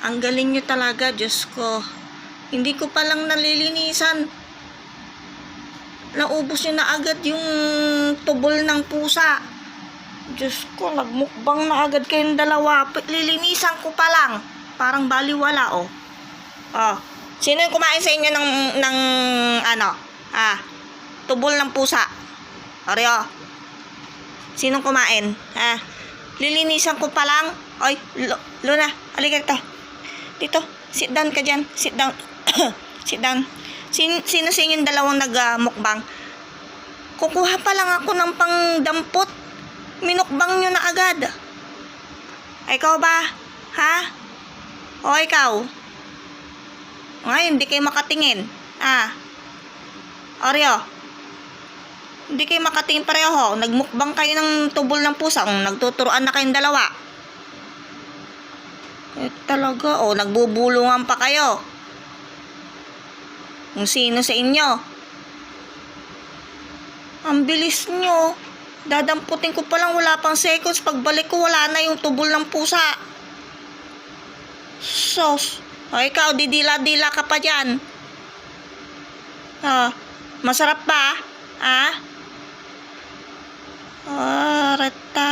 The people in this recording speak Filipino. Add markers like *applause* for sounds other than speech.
Ang galing nyo talaga, Diyos ko. Hindi ko palang nalilinisan. Naubos nyo na agad yung tubol ng pusa. Diyos ko, nagmukbang na agad kayong dalawa. Lilinisan ko pa lang. Parang baliwala, oh. Oh. Sino yung kumain sa inyo ng, ng ano? Ah, tubol ng pusa. Oreo. Sinong kumain? Ha? Lilinisan ko pa lang. Oy, Lu- Luna, halika dito. Dito, sit down ka dyan. Sit down. *coughs* sit down. Sin, sino sa inyong dalawang nag-mukbang? Kukuha pa lang ako ng pangdampot. Minukbang nyo na agad. Ikaw ba? Ha? O ikaw? Ngayon, hindi kayo makatingin. Ah. Oreo. Hindi kayo makatingin pareho. Nagmukbang kayo ng tubol ng pusa. Kung nagtuturoan na kayong dalawa. Eh, talaga. O, nagbubulungan pa kayo. Kung sino sa inyo. Ang bilis nyo. Dadamputin ko pa lang wala pang seconds. Pagbalik ko, wala na yung tubol ng pusa. Sos. O, ikaw, didila-dila ka pa dyan. Ah, masarap ba? Ah? Arat tayo.